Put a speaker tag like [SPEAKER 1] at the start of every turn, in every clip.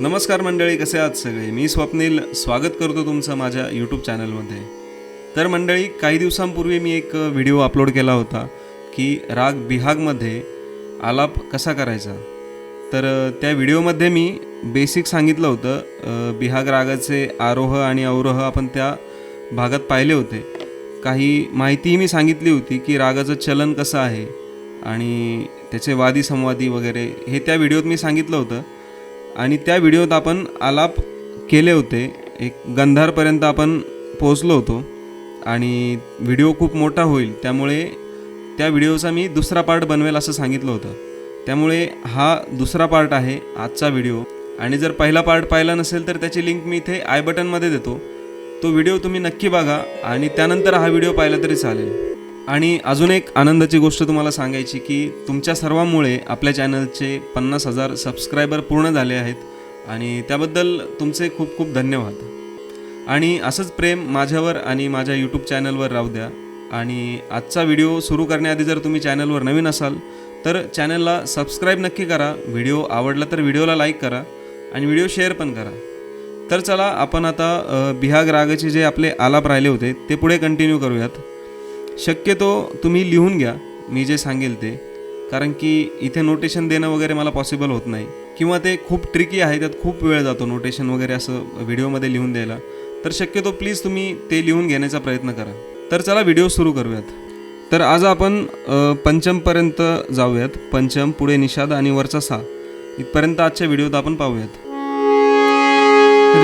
[SPEAKER 1] नमस्कार मंडळी कसे आहात सगळे? मी स्वप्नील स्वागत करतो तुमचं माझ्या यूट्यूब चॅनलमध्ये. तर मंडळी काही दिवसांपूर्वी मी एक व्हिडिओ अपलोड केला होता की राग बिहागमध्ये आलाप कसा करायचा? तर त्या व्हिडिओमध्ये मी बेसिक सांगितलं होतं बिहाग रागाचे आरोह आणि अवरोह आपण त्या भागात पाहिले होते. काही माहितीही मी सांगितली होती की रागाचं चलन कसं आहे आणि त्याचे वादी संवादी वगैरे हे त्या व्हिडिओत मी सांगितलं होतं. आणि त्या व्हिडिओत आपण आलाप केले होते. एक गंधारपर्यंत आपण पोहोचलो होतो आणि व्हिडिओ खूप मोठा होईल. त्यामुळे त्या व्हिडिओचा मी दुसरा पार्ट बनवेल असं सांगितलं होतं. त्यामुळे हा दुसरा पार्ट आहे आजचा व्हिडिओ. आणि जर पहिला पार्ट पाहिला नसेल तर त्याची लिंक मी इथे आय बटनमध्ये देतो. तो व्हिडिओ तुम्ही नक्की बघा आणि त्यानंतर हा व्हिडिओ पाहिला तरी चालेल. आणि अजून एक आनंदाची गोष्ट तुम्हाला सांगायची की तुमच्या सर्वांमुळे आपल्या चॅनलचे पन्नास हजार सबस्क्रायबर पूर्ण झाले आहेत आणि त्याबद्दल तुमचे खूप खूप धन्यवाद. आणि असंच प्रेम माझ्यावर आणि माझ्या यूट्यूब चॅनलवर राहू द्या. आणि आजचा व्हिडिओ सुरू करण्याआधी जर तुम्ही चॅनलवर नवीन असाल तर चॅनलला सबस्क्राईब नक्की करा. व्हिडिओ आवडला तर व्हिडिओला लाईक करा आणि व्हिडिओ शेअर पण करा. तर चला आपण आता बिहाग रागाचे जे आपले आलाप राहिले होते ते पुढे कंटिन्यू करूयात. शक्यतो तुम्ही लिहून घ्या मी जे सांगेल ते. कारण की इथे नोटेशन देणं वगैरे मला पॉसिबल होत नाही. किंवा ते खूप ट्रिकी आहे त्यात खूप वेळ जातो नोटेशन वगैरे असं व्हिडिओमध्ये लिहून द्यायला. तर शक्यतो प्लीज तुम्ही ते लिहून घेण्याचा प्रयत्न करा. तर चला व्हिडिओ सुरू करूयात. तर आज आपण पंचमपर्यंत जाऊयात. पंचम पुढे निषाद आणि वरचा सा. इथपर्यंत आजच्या व्हिडिओत आपण पाहूयात. तर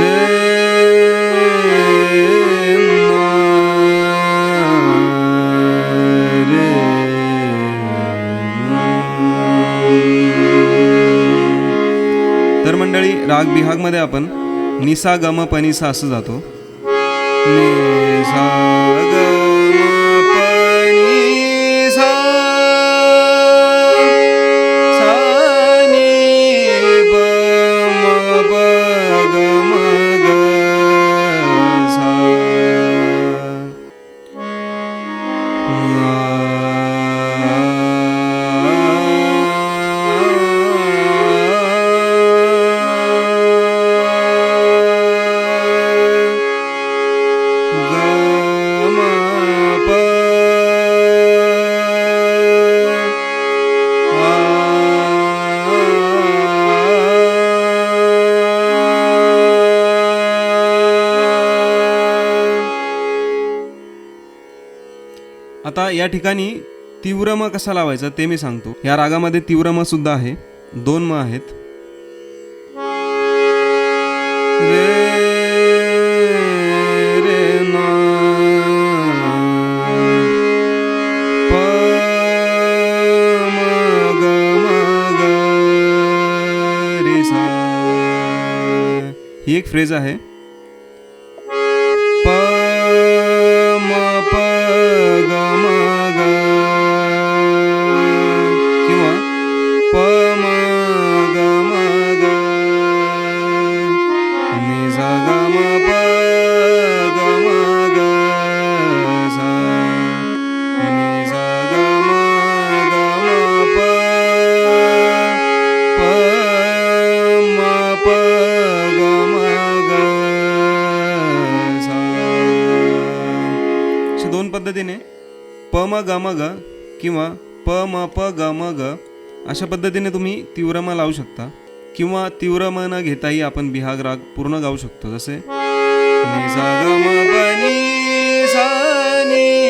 [SPEAKER 1] मंडळी राग बिहागमध्ये आपण निसा गम पनिसा असं जातो. निसा आता या ठिकाणी तीव्र म कसा लावायचा ते मी सांगतो. या रागामध्ये तीव्र म सुद्धा आहे. दोन म आहेत. रे रे प ग सा. ही एक फ्रेज आहे. पद्धतीने प म ग म ग किंवा प म प ग म ग अशा पद्धतीने तुम्ही तीव्र म लावू शकता किंवा तीव्र म न घेताही आपण बिहाग राग पूर्ण गाऊ शकतो. जसे नि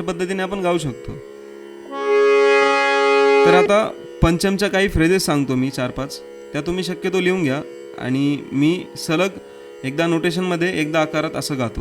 [SPEAKER 1] अशा पद्धतीने आपण गाऊ शकतो. तर आता पंचमच्या काही फ्रेजेस सांगतो मी चार पाच. त्या तुम्ही शक्यतो लिहून घ्या आणि मी सलग एकदा नोटेशनमध्ये एकदा आकारात असं गातो.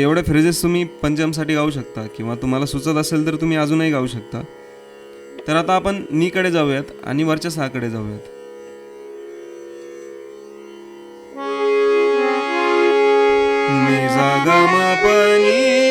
[SPEAKER 1] एवढ्या फ्रेजेस तुम्ही पंचमसाठी गाऊ शकता किंवा तुम्हाला सुचत असेल तर तुम्ही अजूनही गाऊ शकता. तर आता आपण नीकडे जाऊयात आणि वरच्या सहाकडे जाऊयात. नि सा ग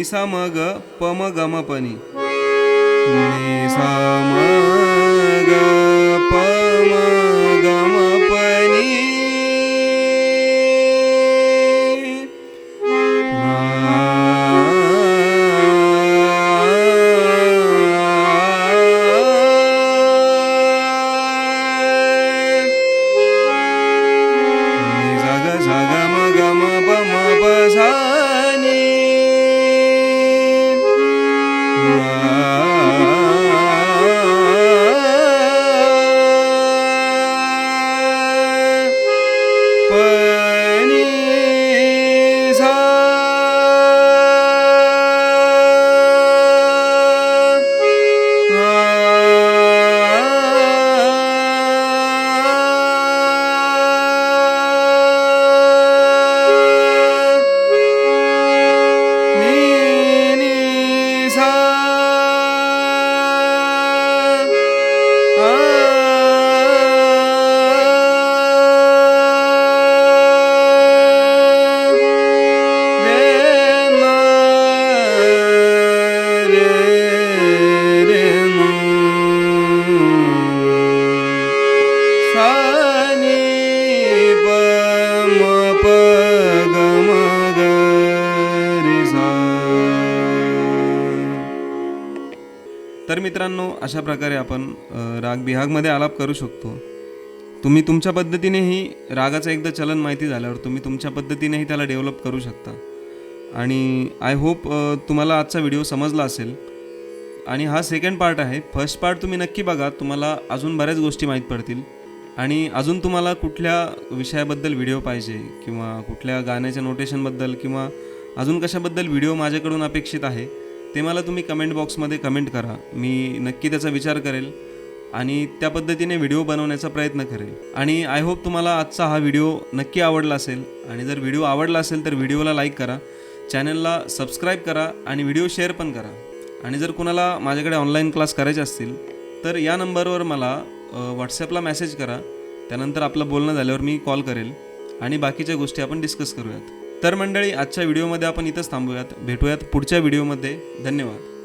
[SPEAKER 1] नि सा ग पम म ग सा ग अशा प्रकारे आपण राग बिहागमध्ये आलाप करू शकतो. तुम्ही तुमच्या पद्धतीनेही रागाचं एकदा चलन माहिती झाल्यावर तुम्ही तुमच्या पद्धतीनेही त्याला डेव्हलप करू शकता. आणि आय होप तुम्हाला आजचा व्हिडिओ समजला असेल. आणि हा सेकंड पार्ट आहे. फर्स्ट पार्ट तुम्ही नक्की बघा. तुम्हाला अजून बऱ्याच गोष्टी माहीत पडतील. आणि अजून तुम्हाला कुठल्या विषयाबद्दल व्हिडिओ पाहिजे किंवा कुठल्या गाण्याच्या नोटेशनबद्दल किंवा अजून कशाबद्दल व्हिडिओ माझ्याकडून अपेक्षित आहे ते मला तुम्ही कमेंट बॉक्समध्ये कमेंट करा. मी नक्की त्याचा विचार करेल आणि त्या पद्धतीने व्हिडिओ बनवण्याचा प्रयत्न करेल. आणि आय होप तुम्हाला आजचा हा व्हिडिओ नक्की आवडला असेल. आणि जर व्हिडिओ आवडला असेल तर व्हिडिओला लाईक करा. चॅनलला सबस्क्राईब करा आणि व्हिडिओ शेअर पण करा. आणि जर कुणाला माझ्याकडे ऑनलाईन क्लास करायचे असतील तर या नंबरवर मला व्हॉट्सॲपला मेसेज करा. त्यानंतर आपलं बोलणं झाल्यावर मी कॉल करेल. आणि बाकीच्या गोष्टी आपण डिस्कस करूयात. तर मंडळी आजच्या व्हिडिओमध्ये आपण इथंच थांबूयात. भेटूयात पुढच्या व्हिडिओमध्ये. धन्यवाद.